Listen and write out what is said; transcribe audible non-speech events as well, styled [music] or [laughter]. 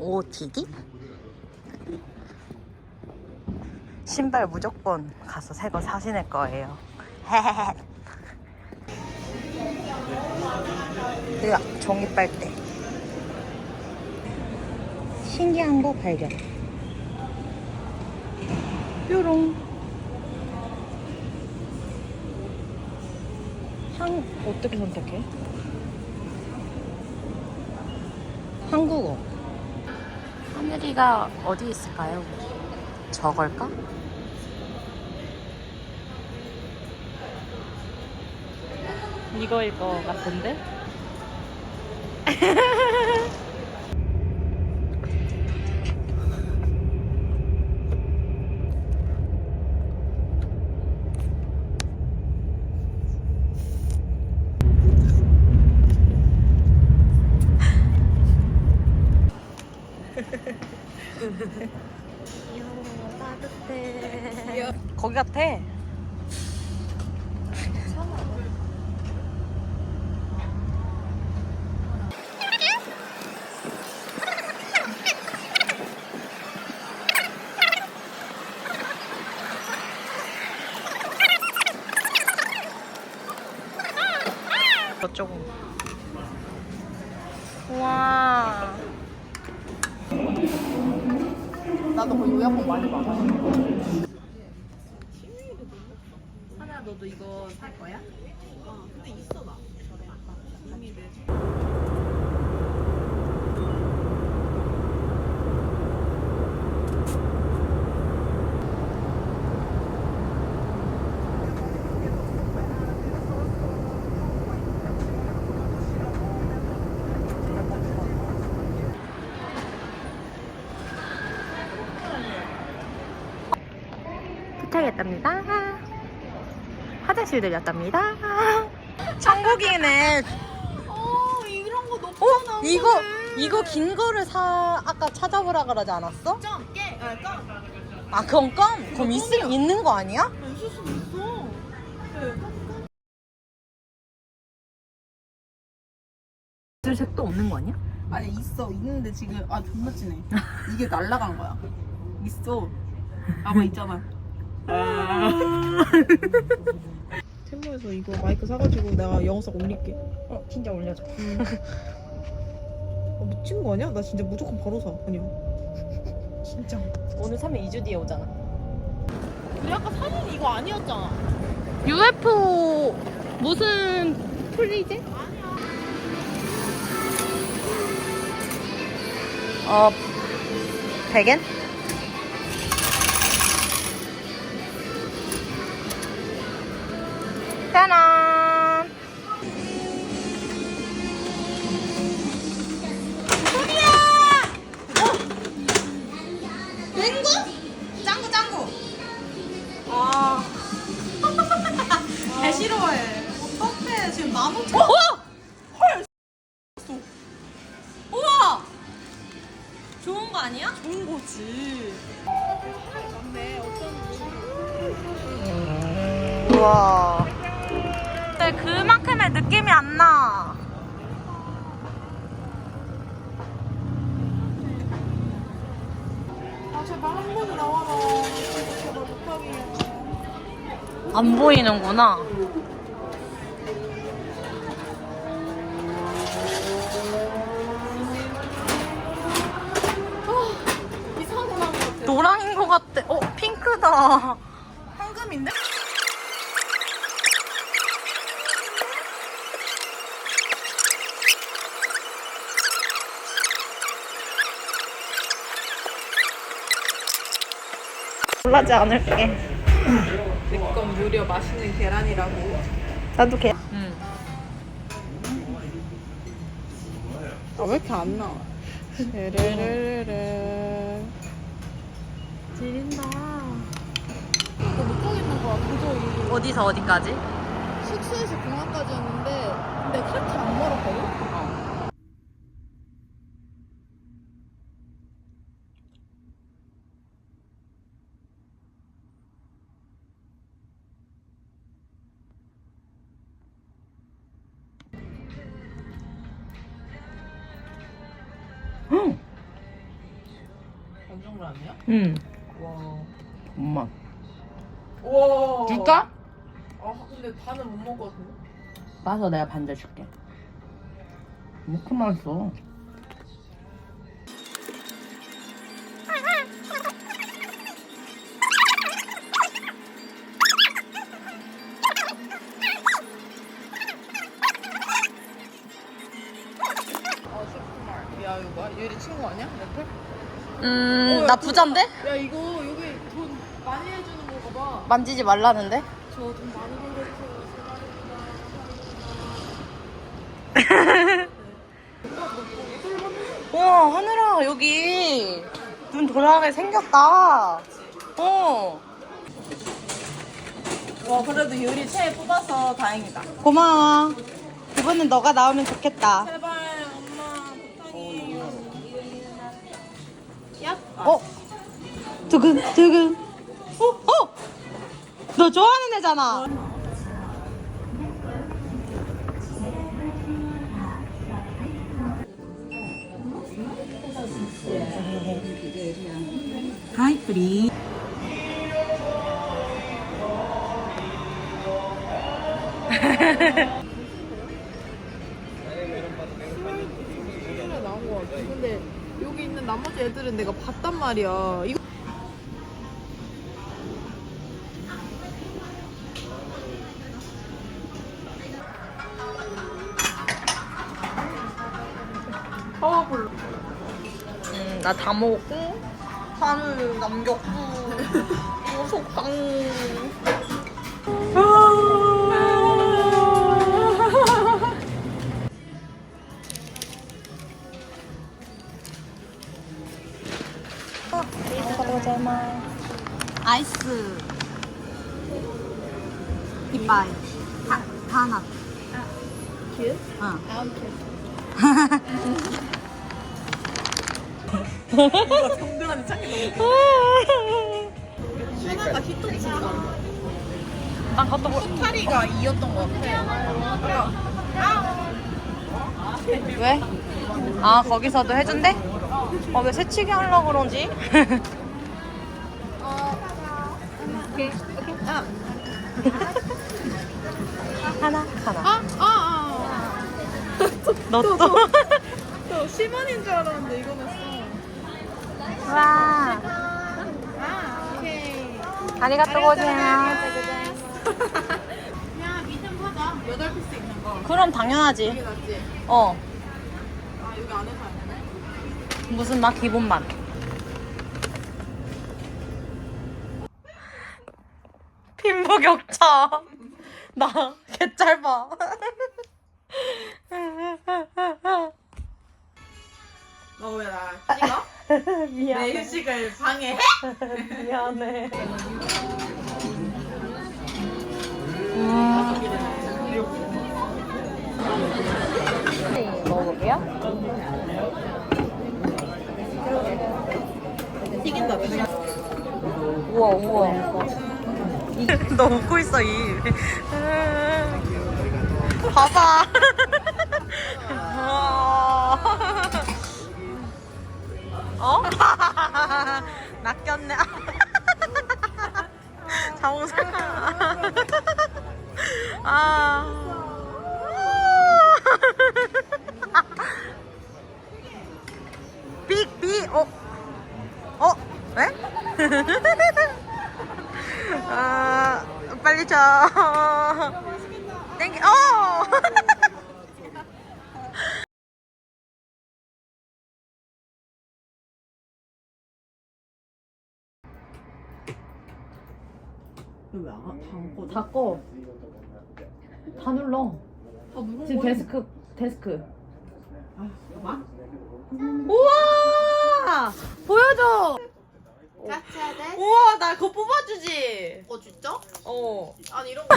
OOTD? 신발 무조건 가서 새 거 사신을 거예요. [laughs] 으악, 종이 빨대. 신기한 거 발견. 뾰롱. 한, 어떻게 선택해? 한국어. 하늘이가 어디 있을까요? 저걸까? 이거일 것 같은데? [laughs] [laughs] 따뜻해. 거기 같아. 나도 그 요약본 많이 봐. 하나 너도 이거 살 거야? 어, 근데 있어 나. 이미 내. 했답니다. 화장실 들렸답니다. 천국이네. 어 이런 거 높잖아. 어? 이거 이거 긴 거를 사 아까 찾아보라 그러지 않았어? 점 깨. 아 점. 아 그건 껌? 그럼 있, 있는 거 아니야? 있을 수도 있어. 네. 있을 색도 없는 거 아니야? 아니 있어 있는데 지금 아 존나 진해. 이게 날라간 거야. 있어. 아마 있잖아. 템모에서 이거 마이크 사가지고 내가 영상 올릴게. 어 진짜 올려줘. 아, 미친 거 아니야? 나 진짜 무조건 바로 사. 그냥. 진짜. 오늘 사면 2주 뒤에 오잖아. 우리 아까 사진 이거 아니었잖아. UFO 무슨 풀리지? 어, 100엔? 짜란! 짱구 짱구. 아. [laughs] 개 싫어해. 어떡해 지금 만 오천. 어? 우와. 좋은 거 아니야? 좋은 거지. 우와. 그만큼의 느낌이 안 나. 아. 안 보이는구나. 이상한 거 나온 것 같아. 노랑인 것 같아. 어, 핑크다. 황금인데? 놀라지 않을게. 내건 무려 맛있는 계란이라고. 나도 개. 응. 아왜 이렇게 안 나와? 레레레레레. 지린다. 이거 못 가겠는 거야 도저히. 어디서 어디까지? 아니야? 응. 와. 엄마. 와. 줄까? 아 근데 반은 못 먹을 것 같은데. 빠서 내가 반절 줄게. 이렇게 맛있어. 아 쇼핑몰. 야 이거 뭐야? 유리 친구 아니야? 옆에? 음, 나 부잔데? 야 이거 여기 돈 많이 해주는 건가 봐. 만지지 말라는데? 저 돈 많이 벌어주세요. [laughs] 우와, 하늘아, 여기 눈 돌아가게 생겼다. 어. 와 그래도 유리 최애 뽑아서 다행이다. 고마워. 이번엔 너가 나오면 좋겠다. 제발 어? 두근, 두근. 어? 어? 너 좋아하는 애잖아. 나온 것 같아. 근데 여기 있는 나머지 애들은 내가 봤단 말이야. 이거 파워블. 음, 나 다 먹었고, 하늘 남겼고, [laughs] 어, 속상. 아이스. 이빠이. 다, 하나. 큐? 응. 아, 오케이. 정근한이 찾기 너무 하나가 히토치가 [laughs] 난 그것도 뭐, 스타리가 이었던 것 같아. 왜? 아, 거기서도 해준대? 어, 왜 새치기 하려고 그러지? 오케이, 오케이. 아, 하나, 하나. 아, 아, 아. 너 또. 저 10원인 줄 알았는데 이거는 써. 와. 아, 오케이. 아리가또 고자이마스. 그냥 미션 사자. 8피스 있는 거. 그럼 당연하지. 이게 낫지? 어. 아, 여기 안에서 안 되네. 무슨 맛? 기본 맛. 빈부격차. 나 개짧아. 너왜나 찍어? 내 미안해. 휴식을 방해해? 미안해. 음. 먹어볼게요. 튀긴다, 튀긴다. 우와 우와. [laughs] 너 웃고 있어 이. 봐봐. 어? [laughs] 낚였네. [laughs] 자몽상. 아. 삑, 삑, 어? 어? 왜? [laughs] 아, 빨리 줘. 땡기, 어! [laughs] 왜 안, 다안 꺼져? 다 꺼. 다 눌러. 다 누른 지금? 데스크, 데스크. 아. 우와! 보여줘! 까차데? 우와, 나 그거 뽑아주지? 어, 진짜? 어. 아니, 이런 거.